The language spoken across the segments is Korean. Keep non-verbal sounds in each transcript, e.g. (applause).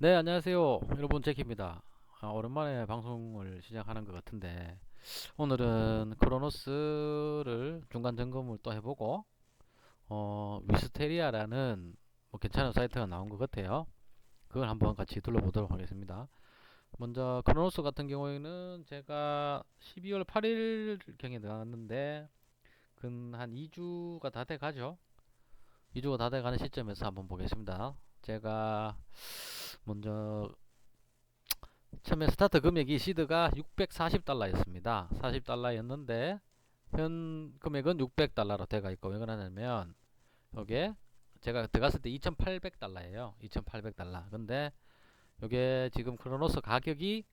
네, 안녕하세요. 여러분, 제키입니다. 아, 오랜만에 방송을 시작하는 것 같은데, 오늘은 크로노스를 중간 점검을 또 해보고, 어, 위스테리아라는 뭐 괜찮은 사이트가 나온 것 같아요. 그걸 한번 같이 둘러보도록 하겠습니다. 먼저, 크로노스 같은 경우에는 제가 12월 8일경에 나왔는데, 근 한 2주가 다 돼 가죠. 2주가 다 돼 가는 시점에서 한번 보겠습니다. 제가 먼저 처음에 스타트 금액이 시드가 640달러였습니다. 40달러였는데 현 금액은 600달러로 돼가 있고 왜 그러냐면 요게 제가 들어갔을 때 2,800달러예요. 2,800달러. 근데 요게 지금 크로노스 가격이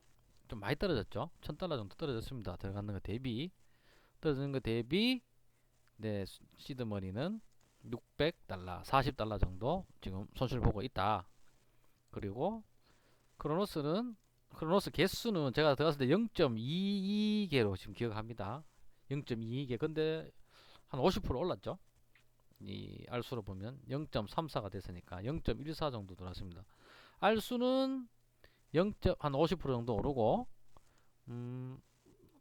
좀 많이 떨어졌죠. 1,000달러 정도 떨어졌습니다. 들어가는 거 대비 떨어지는 거 대비 네 시드 머니는 600달러, 40달러 정도 지금 손실 보고 있다. 그리고 크로노스는 크로노스 개수는 제가 들어갔을 때 0.22개로 지금 기억합니다. 0.22개. 근데 한 50% 올랐죠. 이 알수로 보면 0.34가 됐으니까 0.14 정도 들어왔습니다. 알수는 0.한 50% 정도 오르고 음,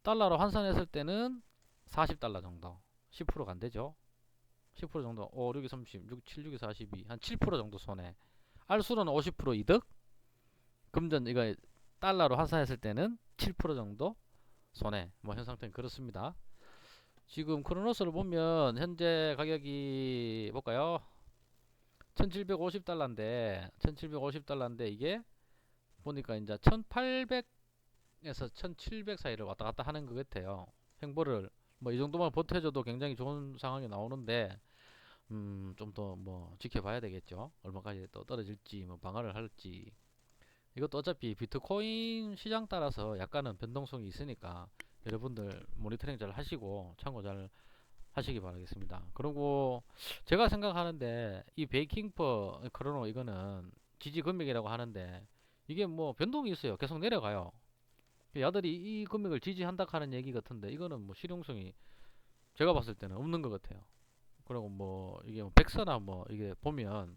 달러로 환산했을 때는 40달러 정도. 10%가 안 되죠. 10% 정도. 5, 6이 30, 6, 7, 6이 42. 한 7% 정도 손해. 알수로는 50% 이득. 금전 이거 달러로 환산했을 때는 7% 정도 손해. 뭐 현 상태는 그렇습니다. 지금 크로노스를 보면 현재 가격이 볼까요? 1750달러인데 1750달러인데 이게 보니까 이제 1800에서 1700 사이를 왔다 갔다 하는 것 같아요. 행보를 뭐 이 정도만 버텨줘도 굉장히 좋은 상황이 나오는데 음, 좀 더 뭐 지켜봐야 되겠죠. 얼마까지 또 떨어질지 뭐 방어를 할지 이것도 어차피 비트코인 시장 따라서 약간은 변동성이 있으니까 여러분들 모니터링 잘 하시고 참고 잘 하시기 바라겠습니다. 그리고 제가 생각하는데 이 베이킹 퍼 크로노 이거는 지지 금액이라고 하는데 이게 뭐 변동이 있어요. 계속 내려가요. 야들이 이 금액을 지지한다 하는 얘기 같은데 이거는 뭐 실용성이 제가 봤을 때는 없는 것 같아요. 그리고 뭐 이게 뭐 백서나 뭐 이게 보면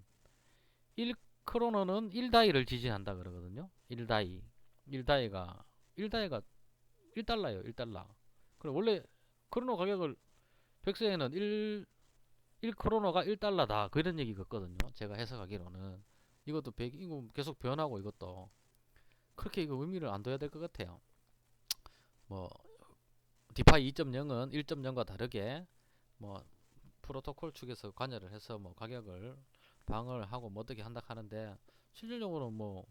1 크로노는 1다이를 지지한다 그러거든요. 1다이. 1다이가 1다이가 1달러예요. 1달러. 그럼 원래 크로노 가격을 백서에는 1 1 크로노가 1달러다. 그런 얘기 같거든요. 제가 해석하기로는 이것도 백 이거 계속 변하고 이것도 그렇게 이거 의미를 안 둬야 될 것 같아요. 뭐 디파이 2.0은 1.0과 다르게 뭐 프로토콜 측에서 관여를 해서 뭐 가격을 방어를 하고 뭐 어떻게 한다 하는데 실질적으로 뭐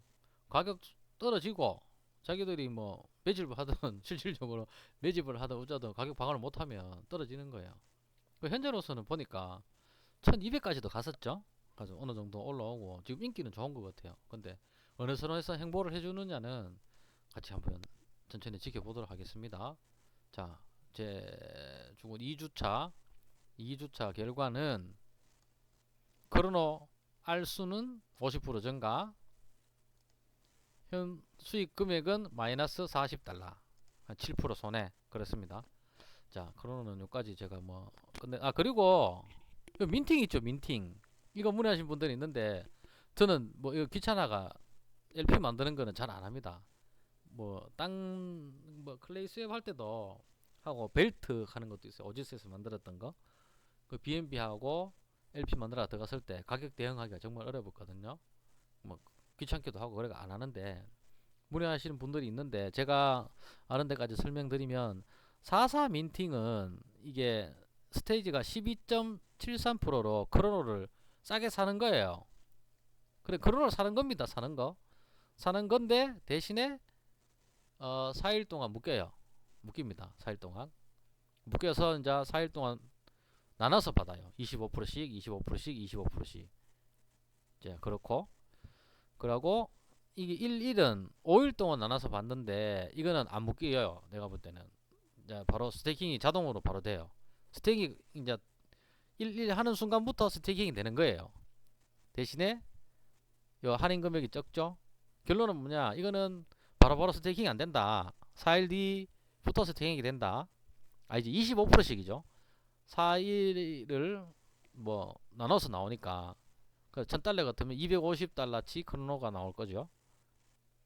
가격 떨어지고 자기들이 뭐 매집을 하든 (laughs) 실질적으로 매집을 하든 어쩌든 가격 방어를 못하면 떨어지는 거예요. 그 현재로서는 보니까 1200까지도 갔었죠. 그래서 어느 정도 올라오고 지금 인기는 좋은 것 같아요. 근데 어느 선에서 행보를 해주느냐는 같이 한번 천천히 지켜보도록 하겠습니다. 자, 제 죽은 2주차 2주차 결과는 크로노 알수는 50% 증가 현 수익 금액은 마이너스 40달러 한 7% 손해 그렇습니다. 자 크로노는 여기까지 제가 뭐 근데 아 그리고 이 민팅 있죠 민팅. 이거 문의하신 분들이 있는데 저는 뭐 이거 귀찮아가 LP 만드는 거는 잘 안 합니다. 뭐 땅뭐 클레이 수협 할 때도 하고 벨트 하는 것도 있어요. 오지스에서 만들었던 거 그 BNB 하고 LP 만들어 들어갔을 때 가격 대응하기가 정말 어려웠거든요. 뭐 귀찮기도 하고 그래가 안 하는데 문의하시는 분들이 있는데 제가 아는 데까지 설명드리면 44 민팅은 이게 스테이지가 12.73%로 크로노를 싸게 사는 거예요. 그래 크로노를 사는 겁니다. 사는 거. 사는 건데 대신에 어 4일 동안 묶여요. 묶입니다. 4일 동안. 묶여서 이제 4일 동안 나눠서 받아요. 25%씩, 25%씩, 25%씩. 자, 그렇고 그러고 이게 1, 1은 5일 동안 나눠서 받는데 이거는 안 묶여요. 내가 볼 때는. 자, 바로 스테이킹이 자동으로 바로 돼요. 스테이킹 이제 1, 1 하는 순간부터 스테이킹이 되는 거예요. 대신에 요 할인 금액이 적죠. 결론은 뭐냐? 이거는 바로바로 스테이킹이 안 된다. 4일 뒤부터 스테이킹이 된다. 아 이제 25%씩이죠. 4일을 뭐 나눠서 나오니까 그 1000달러 같으면 250달러치 크로노가 나올 거죠.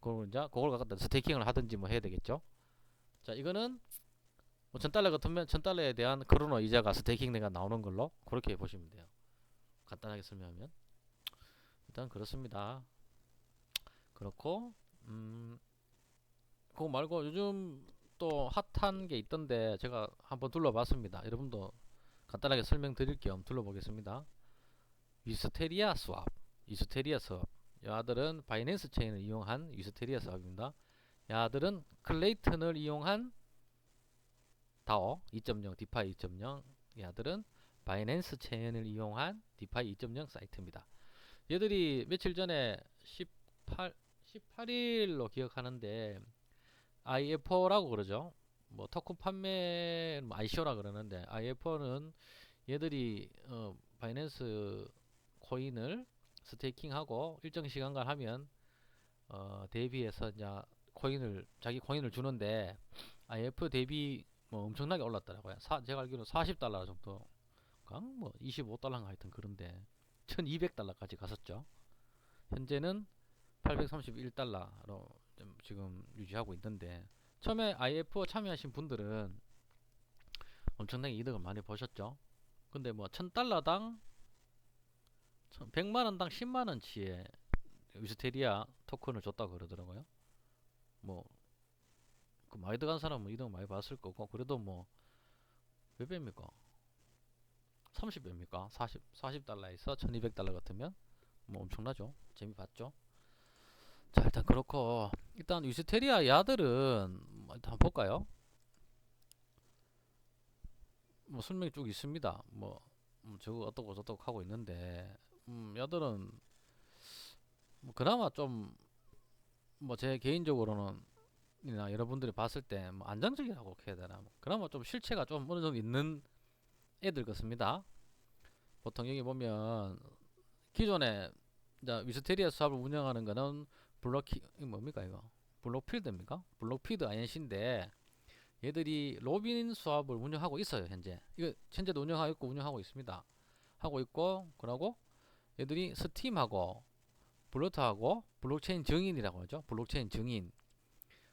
그걸 이제 그걸 갖다 스테이킹을 하든지 뭐 해야 되겠죠. 자, 이거는 뭐 1000달러 같으면 1000달러에 대한 크로노 이자가 스테이킹 내가 나오는 걸로 그렇게 보시면 돼요. 간단하게 설명하면 일단 그렇습니다. 그렇고 음 그거 말고 요즘 또 핫한 게 있던데 제가 한번 둘러봤습니다. 여러분도 간단하게 설명드릴 겸 둘러보겠습니다. 위스테리아 스왑, 위스테리아 스왑. 야들은 바이낸스 체인을 이용한 위스테리아 스왑입니다. 야들은 클레이튼을 이용한 다오 2.0, 디파이 2.0. 야들은 바이낸스 체인을 이용한 디파이 2.0 사이트입니다. 얘들이 며칠 전에 18 18일로 기억하는데 IFO라고 그러죠. 뭐 토큰 판매 뭐 ICO라 그러는데 IFO는 얘들이 어 바이낸스 코인을 스테이킹하고 일정 시간간 하면 어 대비해서 이제 코인을 자기 코인을 주는데 IF 대비 뭐 엄청나게 올랐더라고요. 사, 제가 알기로 40달러 정도 뭐 25달러인가 하여튼 그런데 1200달러까지 갔었죠. 현재는 831달러로 지금 유지하고 있는데 처음에 IFO 참여하신 분들은 엄청나게 이득을 많이 보셨죠. 근데 뭐 1000달러당 100만원당 10만원치의 위스테리아 토큰을 줬다 그러더라고요. 뭐, 그 많이 들어간 사람은 이득 많이 봤을 거고, 그래도 뭐, 몇 배입니까? 30배입니까? 40, 40달러에서 1200달러 같으면, 뭐 엄청나죠? 재미 봤죠? 자, 일단 그렇고, 일단 위스테리아 야들은, 뭐 한번 볼까요? 뭐 설명이 쭉 있습니다. 뭐, 음, 저거 어떻고 저떻고 하고 있는데, 음, 야들은, 뭐 그나마 좀, 뭐 제 개인적으로는, 이나 여러분들이 봤을 때, 뭐 안정적이라고 해야 되나, 뭐 그나마 좀 실체가 좀 어느 정도 있는 애들 같습니다. 보통 여기 보면, 기존에, 이제 위스테리아 수업을 운영하는 거는, 이거 뭡니까, 이거? 블록필드입니까? 블록필드 INC인데, 얘들이 로빈 수업을 운영하고 있어요, 현재. 이거, 현재도 운영하고 있고, 운영하고 있습니다. 하고 있고, 그러고, 얘들이 스팀하고, 블루트하고, 블록체인 증인이라고 하죠. 블록체인 증인.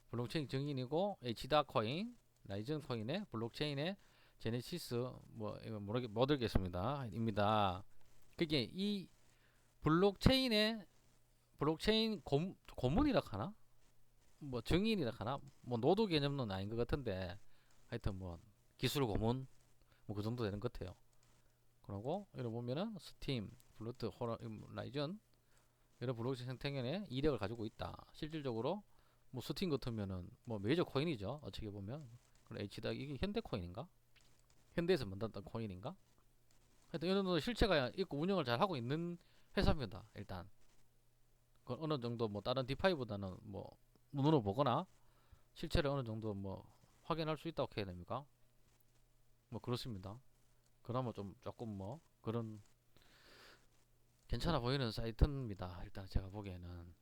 블록체인 증인이고, HDA 코인, 라이즌 코인의 블록체인의 제네시스, 뭐, 이거 모르겠, 못 읽겠습니다. 입니다. 그게 이 블록체인의 블록체인 고, 고문이라 하나? 뭐 증인이라 하나? 뭐 노드 개념은 아닌 것 같은데 하여튼 뭐 기술 고문 뭐 그 정도 되는 것 같아요. 그리고 여기 보면은 스팀, 블루트, 호라이즌 이런 블록체인 생태계에 이력을 가지고 있다. 실질적으로 뭐 스팀 같으면은 뭐 메이저 코인이죠. 어떻게 보면 그럼 H다 이게 현대 코인인가? 현대에서 만들었던 코인인가? 하여튼 정도 실체가 있고 운영을 잘 하고 있는 회사입니다. 일단 그 어느 정도 뭐 다른 디파이보다는 뭐 눈으로 보거나 실체를 어느 정도 뭐 확인할 수 있다고 해야 됩니까? 뭐 그렇습니다. 그나마 좀 조금 뭐 그런 괜찮아 보이는 사이트입니다. 일단 제가 보기에는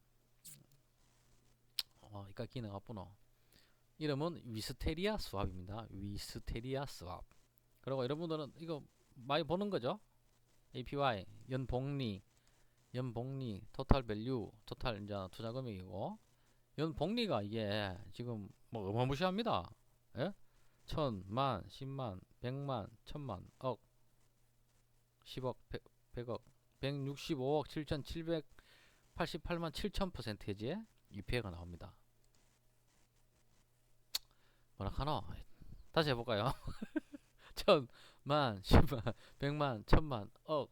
어, 이까 기능 앞번호 이름은 위스테리아 스왑입니다. 위스테리아 스왑. 그리고 여러분들은 이거 많이 보는 거죠? APY 연복리 연복리 토탈 밸류 토탈 이제 투자 금액이고 연 복리가 이게 지금 뭐 어마무시합니다. 예? 천, 만, 십만, 백만, 천만, 억, 십억, 백, 백억, 백육십오억 칠천칠백팔십팔만 칠천 퍼센테이지의 UPA가 나옵니다. 뭐라 카노? 다시 해볼까요? (laughs) 천, 만, 십만, 백만, 천만, 억,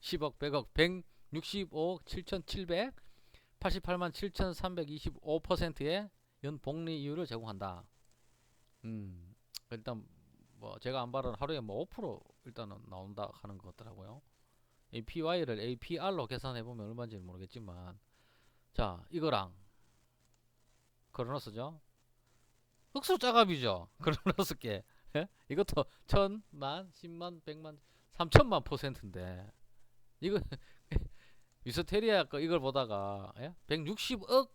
십억, 백억, 백육십오억 칠천칠백 88만 7,325%의 연복리 이율을 제공한다. 음, 일단 뭐 제가 안 바른 하루에 뭐 5% 일단은 나온다 하는 것 같더라고요. APY를 APR로 계산해 보면 얼마인지 모르겠지만 자 이거랑 크로노스죠. 흑수 짜갑이죠. (laughs) 크로노스께 예? 이것도 천만, 십만, 백만, 삼천만 퍼센트인데 이거 위스테리아 거 이걸 보다가 예? 160억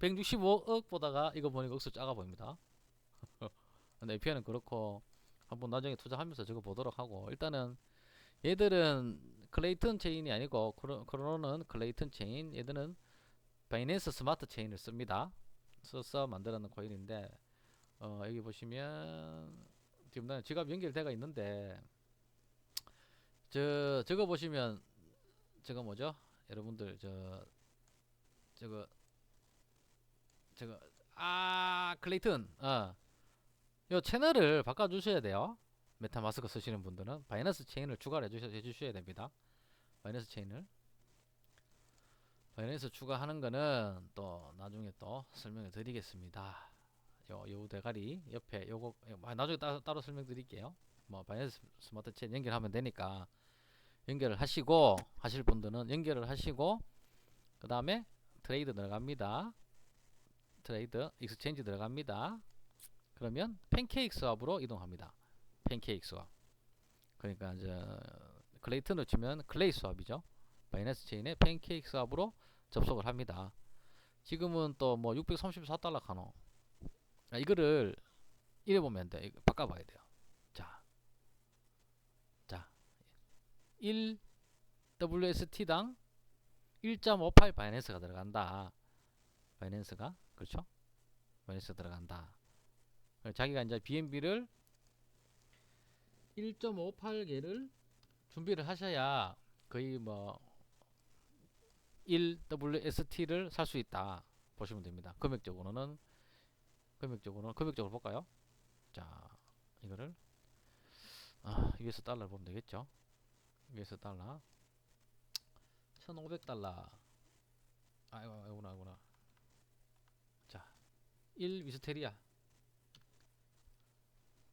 165억 보다가 이거 보니까 억수 작아 보입니다. (laughs) 근데 API는 그렇고 한번 나중에 투자하면서 저거 보도록 하고 일단은 얘들은 클레이튼 체인이 아니고 크로, 크로노는 클레이튼 체인 얘들은 바이낸스 스마트 체인을 씁니다. 써서 만들어놓은 코인인데 어, 여기 보시면 지금 나 지갑 연결돼가 있는데 저 저거 보시면 저거 뭐죠? 여러분들 저 저거 저거 아 클레이튼 어. 요 채널을 바꿔 주셔야 돼요. 메타마스크 쓰시는 분들은 바이낸스 체인을 추가를 해주셔, 해주셔야 됩니다. 바이낸스 체인을 바이낸스 추가하는 거는 또 나중에 또 설명해 드리겠습니다. 요, 요 대가리 옆에 요거 아, 나중에 따, 따로 설명드릴게요. 뭐 바이낸스 스마트 체인 연결하면 되니까 연결을 하시고 하실 분들은 연결을 하시고 그 다음에 트레이드 들어갑니다. 트레이드 익스체인지 들어갑니다. 그러면 팬케이크 스왑으로 이동합니다. 팬케이크 스왑. 그러니까 이제 클레이튼으로 치면 클레이 스왑이죠. 바이낸스 체인의 팬케이크 스왑으로 접속을 합니다. 지금은 또 뭐 634달러 카노. 아, 이거를 이래 보면 돼. 이거 바꿔 봐야 돼요. 자, 자, 1 WST당 1.58 바이낸스가 들어간다. 바이낸스가 그렇죠? 바이낸스 들어간다. 자기가 이제 BNB를 1.58개를 준비를 하셔야 거의 뭐 1WST를 살 수 있다 보시면 됩니다. 금액적으로는 금액적으로는 금액적으로 볼까요? 자 이거를 아, US 달러 보면 되겠죠? US 달러 1,500달러 아이고 아이구나 아이구나 자1 위스테리아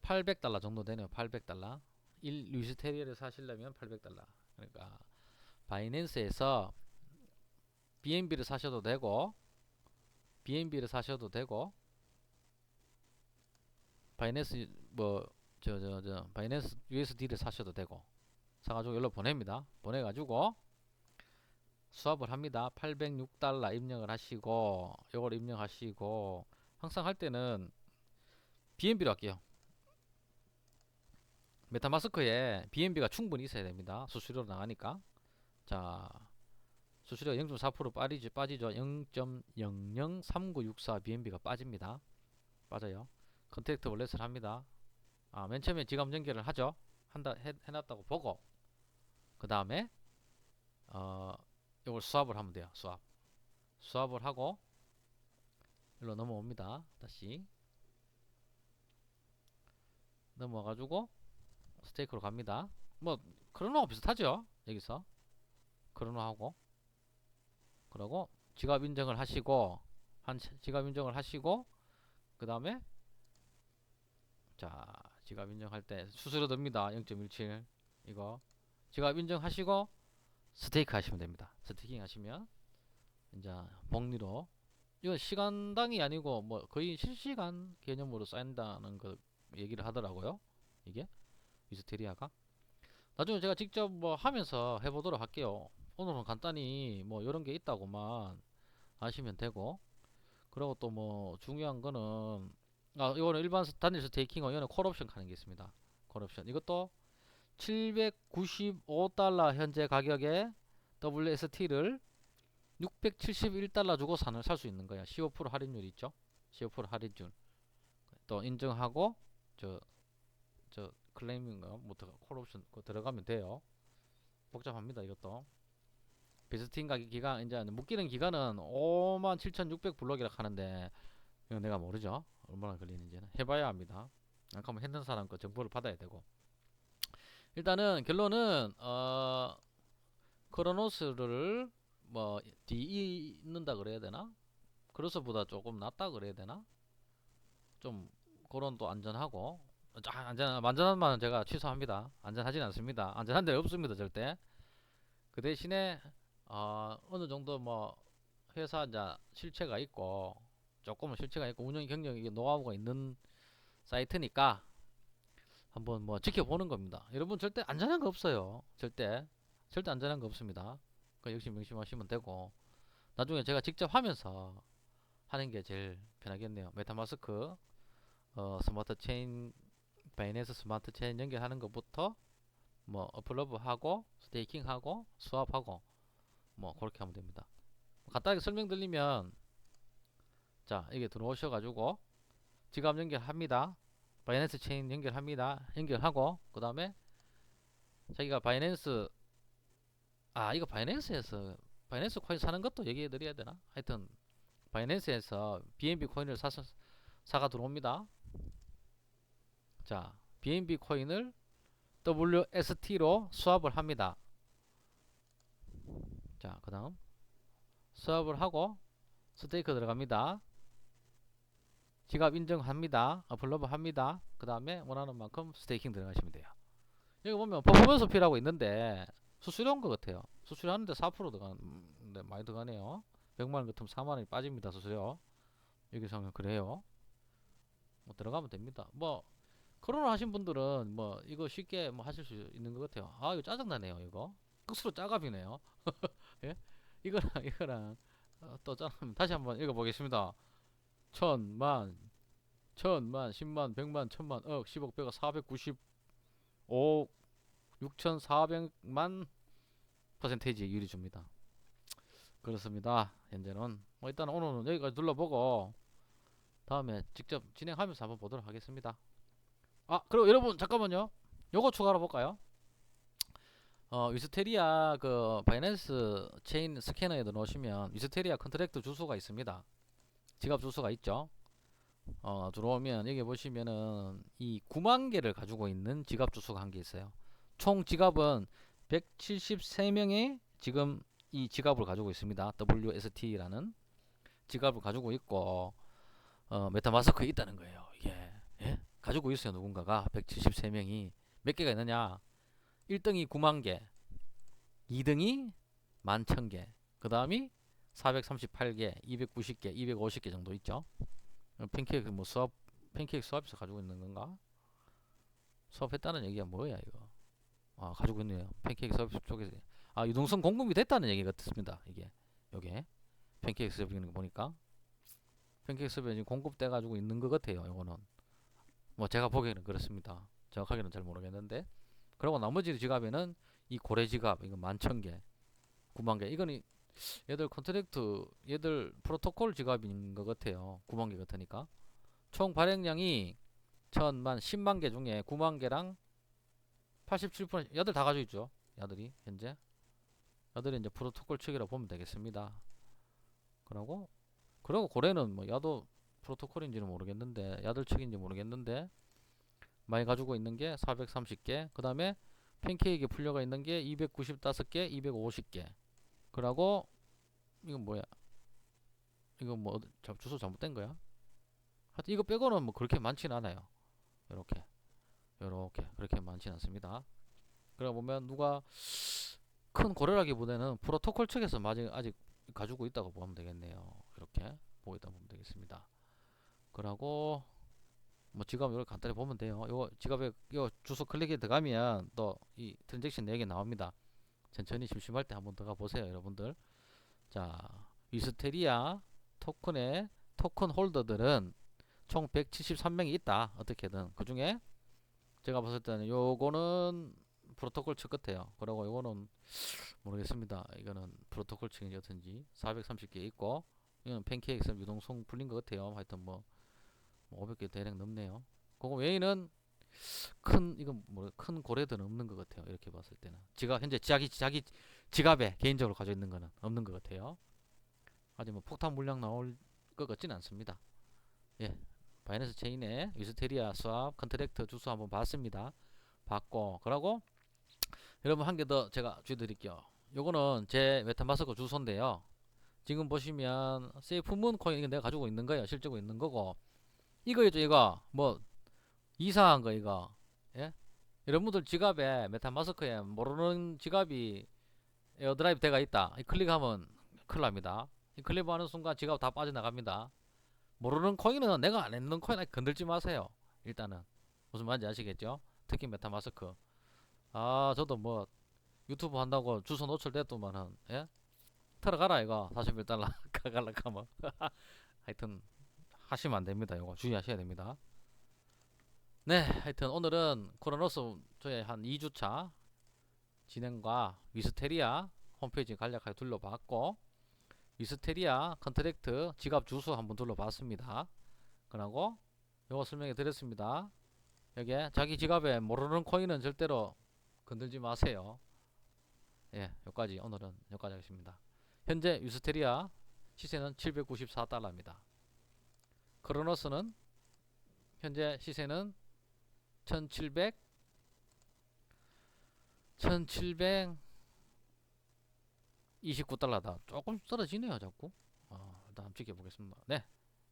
800달러 정도 되네요. 800달러. 1 위스테리아를 사시려면 800달러. 그러니까 바이낸스에서 BNB를 사셔도 되고 BNB를 사셔도 되고 바이낸스 뭐 저 저저 바이낸스 USD를 사셔도 되고 사가지고 연락 보냅니다. 보내가지고 수합을 합니다. 806달러 입력을 하시고 요걸 입력하시고 항상 할 때는 BNB로 할게요. 메타마스크에 BNB가 충분히 있어야 됩니다. 수수료로 나가니까. 자, 수수료 0.4% 빠지죠. 빠지죠. 0.003964 BNB가 빠집니다. 빠져요. 컨택트 월렛을 합니다. 아, 맨 처음에 지갑 연결을 하죠. 한다 해, 해놨다고 보고 그 다음에 어 이걸 수합을 하면 돼요. 수합. 수합을 하고 일로 넘어옵니다. 다시 넘어가지고 스테이크로 갑니다. 뭐 크로노하고 비슷하죠. 여기서 크로노하고 그러고 지갑 인정을 하시고 한 치- 지갑 인정을 하시고 그 다음에 자 지갑 인정할 때 수수료 듭니다. 0.17 이거 지갑 인정하시고 스테이크 하시면 됩니다. 스테이킹 하시면 이제 복리로 이거 시간당이 아니고 뭐 거의 실시간 개념으로 쌓인다는 거 얘기를 하더라고요. 이게 위스테리아가 나중에 제가 직접 뭐 하면서 해보도록 할게요. 오늘은 간단히 뭐 이런 게 있다고만 아시면 되고 그리고 또 뭐 중요한 거는 아 이거는 일반 스- 단일 스테이킹은 이거는 콜옵션 가는 게 있습니다. 콜옵션 이것도 795달러 현재 가격에 WST를 671달러 주고 사는 살 수 있는 거야. 15% 할인율 있죠? 15% 할인율. 또 인증하고 저 저 클레이밍가 뭐 콜옵션 들어가면 돼요. 복잡합니다 이것도. 비스팅 가기 기간 이제 묶이는 기간은 57,600 블록이라 하는데 이건 내가 모르죠. 얼마나 걸리는지는 해봐야 합니다. 아까 한번 했는 사람 거 정보를 받아야 되고. 일단은 결론은 어 크로노스를 뭐 뒤있는다 그래야 되나? 크로스보다 조금 낫다 그래야 되나? 좀 그런 또 안전하고 아, 안전 안전한 말은 제가 취소합니다. 안전하진 않습니다. 안전한 데 없습니다 절대. 그 대신에 어, 어느 정도 뭐 회사 이제 실체가 있고 조금은 실체가 있고 운영 경력이 노하우가 있는 사이트니까 한번 뭐 지켜보는 겁니다. 여러분 절대 안전한 거 없어요. 절대 절대 안전한 거 없습니다. 그 역시 명심하시면 되고 나중에 제가 직접 하면서 하는 게 제일 편하겠네요. 메타마스크 어, 스마트 체인 바이낸스 스마트 체인 연결하는 것부터 뭐 어플로브 하고 스테이킹 하고 뭐 그렇게 하면 됩니다. 간단하게 설명드리면 자 이게 들어오셔가지고 지갑 연결합니다. 바이낸스 체인 연결합니다. 연결하고 그 다음에 자기가 바이낸스 아 이거 바이낸스에서 바이낸스 코인 사는 것도 얘기해 드려야 되나? 하여튼 바이낸스에서 BNB 코인을 사서 사가 들어옵니다. 자 BNB 코인을 WST로 수합을 합니다. 자, 그 다음 수합을 하고 스테이크 들어갑니다. 지갑 인정합니다. 어플로브 합니다. 그 다음에 원하는 만큼 스테이킹 들어가시면 돼요. 여기 보면 퍼포먼스 피라고 있는데 수수료인 것 같아요. 수수료 하는데 4% 들어가는데 많이 들어가네요. 100만원 같으면 4만원이 빠집니다. 수수료. 여기서는 그래요. 뭐 들어가면 됩니다. 뭐 코로나 하신 분들은 뭐 이거 쉽게 뭐 하실 수 있는 것 같아요. 아 이거 짜증나네요. 이거 끝으로 짜갑이네요. (laughs) 예? 이거랑 이거랑 어, 또 짜면 다시 한번 읽어보겠습니다. 천 만, 천 만, 십만, 백만, 천만, 억, 십억, 백억, 사백구십오, 육천사백만 퍼센테이지 유리 줍니다. 그렇습니다. 현재는 뭐 일단 오늘은 여기까지 눌러보고 다음에 직접 진행하면서 한번 보도록 하겠습니다. 아 그리고 여러분 잠깐만요. 요거 추가로 볼까요? 어, 위스테리아 그 바이낸스 체인 스캐너에 넣으시면 위스테리아 컨트랙트 주소가 있습니다. 지갑 주소가 있죠. 어, 들어오면 여기 보시면은 이 9만 개를 가지고 있는 지갑 주소가 한 개 있어요. 총 지갑은 173명이 지금 이 지갑을 가지고 있습니다. WST라는 지갑을 가지고 있고 어, 메타마스크에 있다는 거예요. 이게 예? 가지고 있어요. 누군가가 173명이 몇 개가 있느냐? 1등이 9만 개, 2등이 11,000개, 그 다음이 438개, 290개, 250개 정도 있죠. 어, 팬케이크 뭐 수업, 팬케이크 수업에서 가지고 있는 건가? 수업했다는 얘기가 뭐야 이거? 아 가지고 있네요. 팬케이크 수업 쪽에서 아 유동성 공급이 됐다는 얘기 같습니다. 이게 요게 팬케이크 수업 있는 거 보니까 팬케이크 수업에 지금 공급돼 가지고 있는 것 같아요. 요거는 뭐 제가 보기에는 그렇습니다. 정확하게는 잘 모르겠는데 그리고 나머지 지갑에는 이 고래 지갑 이거 만천 개, 구만 개 이거는 얘들 컨트랙트 얘들 프로토콜 지갑인 것 같아요. 구만 개 같으니까 총 발행량이 천만 십만 개 중에 구만 개랑 87% 얘들 다 가지고 있죠. 야들이 현재 야들이 이제 프로토콜 측이라 보면 되겠습니다. 그러고 그리고 고래는 뭐 야도 프로토콜인지는 모르겠는데 야들 측인지 모르겠는데 많이 가지고 있는 게 430개 그 다음에 팬케이크에 풀려가 있는 게 295개 250개 그러고 이건 뭐야? 이거 뭐 주소 잘못된 거야? 하여튼 이거 빼고는 뭐 그렇게 많지는 않아요. 요렇게. 요렇게. 그렇게 많지는 않습니다. 그러다 보면 누가 큰 고려라기보다는 프로토콜 측에서 아직 아직 가지고 있다고 보면 되겠네요. 이렇게 보고 있다 보면 되겠습니다. 그러고 뭐 지갑 이렇게 간단히 보면 돼요. 요거 지갑에 요 주소 클릭에 들어가면 또 이 트랜잭션 내역이 나옵니다. 천천히 심심할 때 한번 들어가 보세요, 여러분들. 자, 위스테리아 토큰의 토큰 홀더들은 총 173명이 있다. 어떻게든 그 중에 제가 봤을 때는 요거는 프로토콜 측 같아요. 그리고 요거는 모르겠습니다. 이거는 프로토콜 측인지 어떤지 430개 있고 이거는 팬케이크 선 유동성 풀린 것 같아요. 하여튼 뭐 500개 대략 넘네요. 그거 외에는 큰 이건 뭐큰 고래들은 없는 것 같아요. 이렇게 봤을 때는 지갑 현재 자기 자기 지갑에 개인적으로 가지고 있는 거는 없는 것 같아요. 아직 뭐 폭탄 물량 나올 것 같지는 않습니다. 예, 바이낸스 체인의 위스테리아 수압 컨트랙트 주소 한번 봤습니다. 봤고 그러고 여러분 한 개 더 제가 주드릴게요. 요거는 제 메타마스크 주소인데요. 지금 보시면 세이프문 코인 내가 가지고 있는 거예요. 실제로 있는 거고 이거 있죠 이거 뭐 이상한 거 이거. 예? 여러분들 지갑에 메타마스크에 모르는 지갑이 에어드라이브 돼가 있다. 이 클릭하면 큰일 납니다. 이 클릭하는 순간 지갑 다 빠져나갑니다. 모르는 코인은 내가 안 했는 코인 건들지 마세요. 일단은. 무슨 말인지 아시겠죠? 특히 메타마스크. 아 저도 뭐 유튜브 한다고 주소 노출됐더만은 예? 들어가라 이거. 41달러 가갈라 가면. 하여튼 하시면 안 됩니다. 이거 주의하셔야 됩니다. 네, 하여튼 오늘은 코로노스 저의 한 2주차 진행과 위스테리아 홈페이지 간략하게 둘러봤고 위스테리아 컨트랙트 지갑 주소 한번 둘러봤습니다. 그리고 요거 설명해 드렸습니다. 여기에 자기 지갑에 모르는 코인은 절대로 건들지 마세요. 예, 여기까지 오늘은 여기까지 하겠습니다. 현재 위스테리아 시세는 794달러입니다. 크로노스는 현재 시세는 1700 1729달러다. 조금 떨어지네요, 자꾸. 어, 일단 한번 지켜보겠습니다. 네.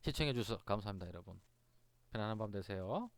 시청해 주셔서 감사합니다, 여러분. 편안한 밤 되세요.